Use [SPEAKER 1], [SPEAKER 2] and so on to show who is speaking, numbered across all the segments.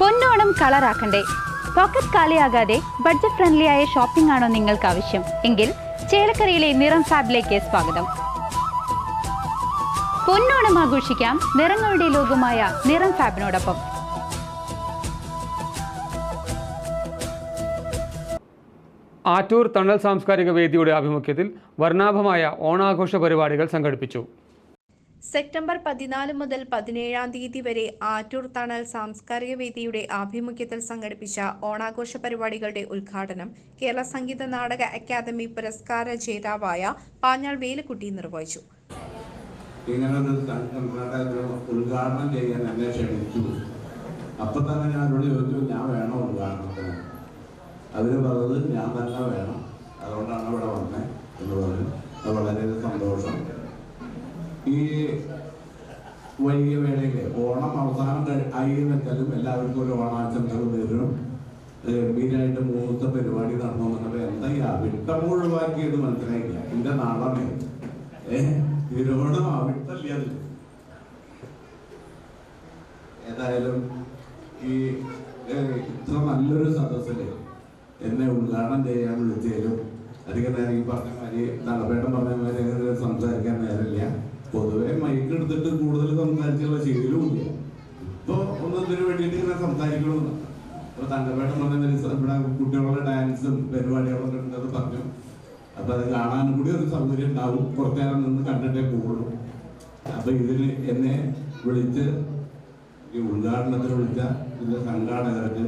[SPEAKER 1] പൊന്നോണം കളറാക്കണ്ടേ. പോക്കറ്റ് കാലിയാകാതെ budget friendly ആയ ഷോപ്പിംഗ് ആണോ നിങ്ങൾക്ക് ആവശ്യം എങ്കിൽ ചേലക്കരയിലെ നിറം ഫാബിലേക്ക് സ്വാഗതം. പൊന്നോണം ആഘോഷിക്കാം നിറങ്ങളുടെ ലോകമായ നിറം ഫാബിനോടൊപ്പം.
[SPEAKER 2] ആറ്റൂർ തണൽ സാംസ്കാരിക വേദിയുടെ ആഭിമുഖ്യത്തിൽ വർണാഭമായ ഓണാഘോഷ പരിപാടികൾ സംഘടിപ്പിച്ചു.
[SPEAKER 3] സെപ്റ്റംബർ പതിനാല് മുതൽ പതിനേഴാം തീയതി വരെ ആറ്റൂർ തണൽ സാംസ്കാരിക വേദിയുടെ ആഭിമുഖ്യത്തിൽ സംഘടിപ്പിച്ച ഓണാഘോഷ പരിപാടികളുടെ ഉദ്ഘാടനം കേരള സംഗീത നാടക അക്കാദമി പുരസ്കാര ജേതാവായ പാഞ്ഞാൾ വേലുക്കുട്ടി നിർവഹിച്ചു.
[SPEAKER 4] ഞാൻ ഞാൻ വേണം അതുകൊണ്ടാണ് ഇവിടെ വന്നത് എന്ന് പറഞ്ഞു. അത് വളരെ സന്തോഷം. ഈ വൈകിയ വേളയിൽ ഓണം അവസാനം ആയി വെച്ചാലും എല്ലാവർക്കും ഒരു ഓണാശംസകൾ വരും ഗംഭീരമായിട്ട് മൂത്ത പരിപാടി നടന്നു വന്നപ്പോ എന്താ ഈ അവിട്ടം ഒഴിവാക്കിയത് മനസ്സിലായില്ല. എന്റെ നാടമേ തിരുവോണം അവിട്ടല്ല ഏതായാലും ഈ ഇത്ര നല്ലൊരു സദസ്സിൽ എന്നെ ഉദ്ഘാടനം ചെയ്യാൻ വിളിച്ചതിലും അധികം നേരം ഈ പറഞ്ഞ മാതിരി നടപേട്ടം പറഞ്ഞ മാതിരി സംസാരിക്കാൻ നേരമില്ല. പൊതുവെ മൈക്ക് എടുത്തിട്ട് കൂടുതൽ സംസാരിച്ചുള്ള ശീലവുമില്ല ഇപ്പൊ ഒന്ന് ഇതിനു വേണ്ടിയിട്ട് ഇങ്ങനെ സംസാരിക്കണമെന്ന്. അപ്പൊ തങ്കപ്പേട്ടൻ പറഞ്ഞ ഇവിടെ കുട്ടികളുടെ ഡാൻസും പരിപാടികളൊക്കെ ഉണ്ടെന്ന് പറഞ്ഞു. അപ്പൊ അത് കാണാനും കൂടി ഒരു സൗകര്യം ഉണ്ടാവും. നേരം നിന്ന് കണ്ടിട്ടേ പോകുള്ളൂ. അപ്പൊ ഇതിന് എന്നെ വിളിച്ച് ഈ ഉദ്ഘാടനത്തിന് വിളിച്ച ഇതിന്റെ സംഘാടകർക്ക്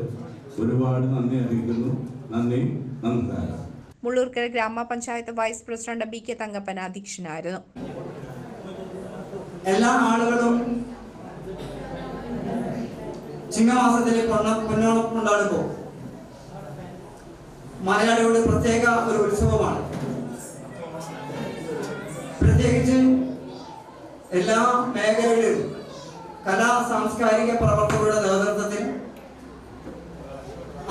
[SPEAKER 4] ഒരുപാട് നന്ദി അറിയിക്കുന്നു. നന്ദി നമസ്കാരം.
[SPEAKER 3] Mullurkara gramapanchayat vice president B K Thankappan അധ്യക്ഷനായിരുന്നു.
[SPEAKER 5] എല്ലാ ആളുകളും ചിങ്ങമാസത്തിലെ പൊണ്ണ മലയാളികളുടെ പ്രത്യേക ഒരു ഉത്സവമാണ്. പ്രത്യേകിച്ച് എല്ലാ മേഖലകളിലും കലാ സാംസ്കാരിക പ്രവർത്തകരുടെ നേതൃത്വത്തിൽ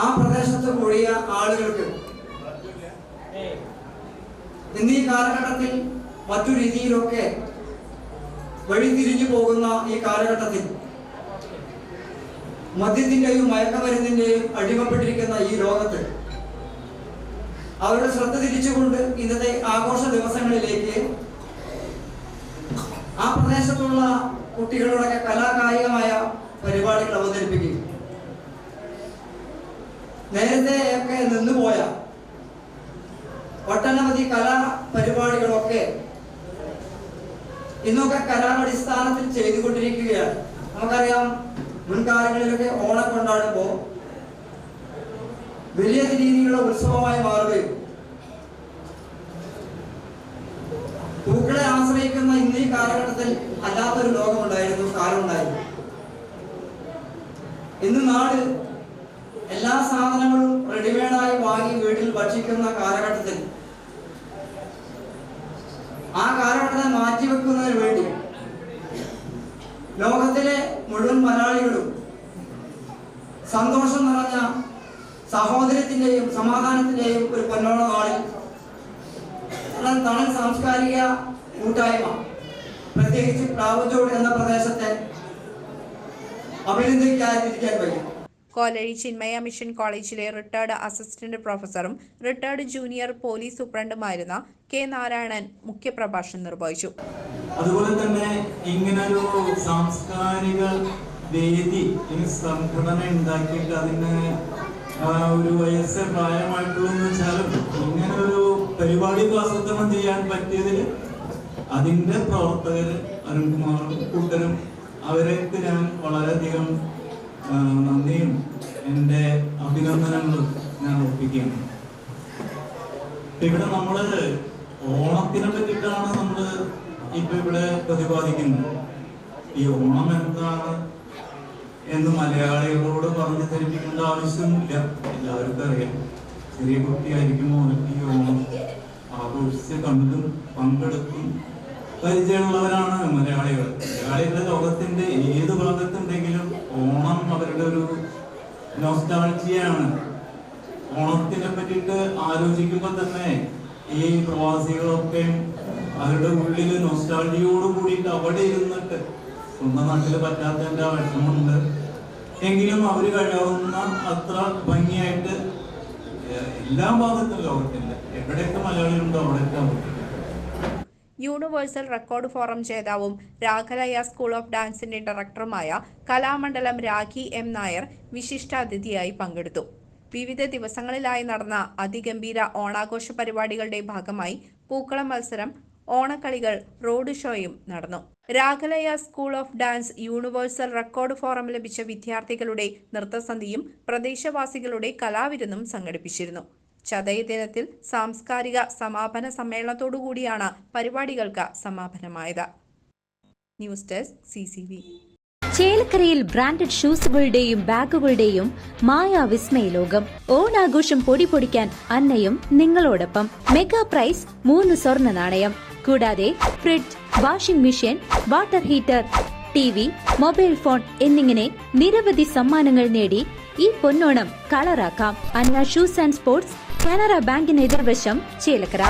[SPEAKER 5] ആ പ്രദേശത്ത് കൂടിയ ആളുകൾക്ക് ഇന്നീ കാലഘട്ടത്തിൽ മറ്റു രീതിയിലൊക്കെ വഴിതിരിഞ്ഞു പോകുന്ന ഈ കാലഘട്ടത്തിൽ മദ്യത്തിന്റെയും മയക്കമരുന്നിന്റെയും അടിമപ്പെട്ടിരിക്കുന്ന ഈ ലോകത്ത് അവരുടെ ശ്രദ്ധ തിരിച്ചുകൊണ്ട് ഇന്നത്തെ ആഘോഷ ദിവസങ്ങളിലേക്ക് ആ പ്രദേശത്തുള്ള കുട്ടികളുടെ കലാകായികമായ പരിപാടികൾ അവതരിപ്പിക്കും നേരത്തെ ഒക്കെ നിന്നുപോയ ഒട്ടനവധി കലാ പരിപാടികളൊക്കെ ഇന്നൊക്കെ കരാർ അടിസ്ഥാനത്തിൽ ചെയ്തുകൊണ്ടിരിക്കുകയാണ്. നമുക്കറിയാം മുൻകാലങ്ങളിലൊക്കെ ഓണം കൊണ്ടാടുമ്പോൾ വലിയ രീതിയിലുള്ള ഉത്സവമായി മാറുകയും പൂക്കളെ ആശ്രയിക്കുന്ന ഇന്ന് ഈ കാലഘട്ടത്തിൽ അല്ലാത്തൊരു ലോകമുണ്ടായിരുന്നു കാലമുണ്ടായിരുന്നു. ഇന്ന് നാട് എല്ലാ സാധനങ്ങളും റെഡിമെയ്ഡായി വാങ്ങി വീട്ടിൽ ഭക്ഷിക്കുന്ന കാലഘട്ടത്തിൽ ആ കാലഘട്ടത്തെ മാറ്റിവെക്കുന്നതിന് വേണ്ടി ലോകത്തിലെ മുഴുവൻ മലയാളികളും സന്തോഷം നിറഞ്ഞ സഹോദരത്തിന്റെയും സമാധാനത്തിന്റെയും ഒരു പൊന്നോണ നാളിൽ തണൽ സാംസ്കാരിക കൂട്ടായ്മ പ്രത്യേകിച്ച് പ്ലാവുചോട് എന്ന പ്രദേശത്തെ അഭിനന്ദിക്കാതിരിക്കാൻ വയ്യ
[SPEAKER 3] കോലഴി ചിന്മയ മിഷൻ കോളേജിലെ റിട്ടയർഡ് അസിസ്റ്റന്റ് പ്രൊഫസറും റിട്ടയർഡ് ജൂനിയർ പോലീസ് സൂപ്രണ്ടുമായിരുന്ന കെ നാരായണൻ മുഖ്യപ്രഭാഷണം നിർവഹിച്ചു.
[SPEAKER 6] അതുപോലെ തന്നെ ഇങ്ങനൊരു സാംസ്കാരിക വേദി സംഘടന ഉണ്ടാക്കിയിട്ട് അതിന് ഒരു വയസ്സ് പ്രായമായിട്ടുള്ളതെന്ന് വെച്ചാലും ഇങ്ങനെ ഒരു പരിപാടി ആസൂത്രണം ചെയ്യാൻ പറ്റിയതിൽ അതിന്റെ പ്രവർത്തകർ അരുൺകുമാറും കൂട്ടരും. അവരൊക്കെ ഞാൻ വളരെയധികം നന്ദിയും എന്റെ അഭിനന്ദനങ്ങളും ഞാൻ ഒപ്പിക്കുകയാണ് ഇവിടെ നമ്മൾ ഓണത്തിനെ പറ്റിയിട്ടാണ് നമ്മൾ ഇപ്പൊ ഇവിടെ പ്രതിപാദിക്കുന്നത്. ഈ ഓണം എന്താണ് എന്ന് മലയാളികളോട് പറഞ്ഞു ധരിപ്പിക്കേണ്ട ആവശ്യമില്ല. എല്ലാവർക്കും അറിയാം. ചെറിയ കുട്ടിയായിരിക്കുമ്പോൾ ഈ ഓണം ആഘോഷിച്ച് കണ്ടും പങ്കെടുക്കും പരിചയമുള്ളവരാണ് മലയാളികൾ. മലയാളികളുടെ ലോകത്തിന്റെ ഏത് ഭാഗത്തുണ്ടെങ്കിലും ഓണം അവരുടെ ഒരു നോസ്റ്റാൾജിയാണ് ഓണത്തിനെ പറ്റിയിട്ട് ആലോചിക്കുമ്പോൾ തന്നെ ഈ പ്രവാസികളൊക്കെ അവരുടെ ഉള്ളിൽ നൊസ്റ്റാൾജിയോട് കൂടിയിട്ട് അവിടെ ഇരുന്നിട്ട് സ്വന്തം നാട്ടിൽ ആ വിഷമമുണ്ട്. എങ്കിലും അവർ കഴിയാവുന്ന അത്ര ഭംഗിയായിട്ട് എല്ലാ ഭാഗത്തും ലോകത്തില്ല. എവിടെയൊക്കെ മലയാളികളുണ്ടോ അവിടെയൊക്കെ അവർക്ക്
[SPEAKER 3] യൂണിവേഴ്സൽ റെക്കോർഡ് ഫോറം ജേതാവും രാഘലയ സ്കൂൾ ഓഫ് ഡാൻസിന്റെ ഡയറക്ടറുമായ കലാമണ്ഡലം രാഖി എം നായർ വിശിഷ്ടാതിഥിയായി പങ്കെടുത്തു. വിവിധ ദിവസങ്ങളിലായി നടന്ന അതിഗംഭീര ഓണാഘോഷ പരിപാടികളുടെ ഭാഗമായി പൂക്കളം മത്സരം ഓണക്കളികൾ റോഡ് ഷോയും നടന്നു. രാഘലയ school of dance universal record forum ലഭിച്ച വിദ്യാർത്ഥികളുടെ നൃത്തസന്ധിയും പ്രദേശവാസികളുടെ കലാവിരുന്നും സംഘടിപ്പിച്ചിരുന്നു. ചതയ ദിനത്തിൽ സാംസ്കാരിക സമാപന സമ്മേളനത്തോടുകൂടിയാണ് പരിപാടികൾക്ക് സമാപനമായത്. News desk C C V.
[SPEAKER 7] ചേലക്കരയിൽ ബ്രാൻഡഡ് ഷൂസുകളുടെയും ബാഗുകളുടെയും മായാ വിസ്മയ ലോകം ഓണാഘോഷം പൊടി പൊടിക്കാൻ അന്നയും നിങ്ങളോടൊപ്പം. മെഗാ പ്രൈസ് മൂന്ന് സ്വർണ നാണയം. കൂടാതെ fridge washing machine water heater T V mobile phone എന്നിങ്ങനെ നിരവധി സമ്മാനങ്ങൾ നേടി ഈ പൊന്നോണം കളറാക്കാം. Anna shoes and sports Canara ബാങ്കിന് എതിർവശം ചേലക്കര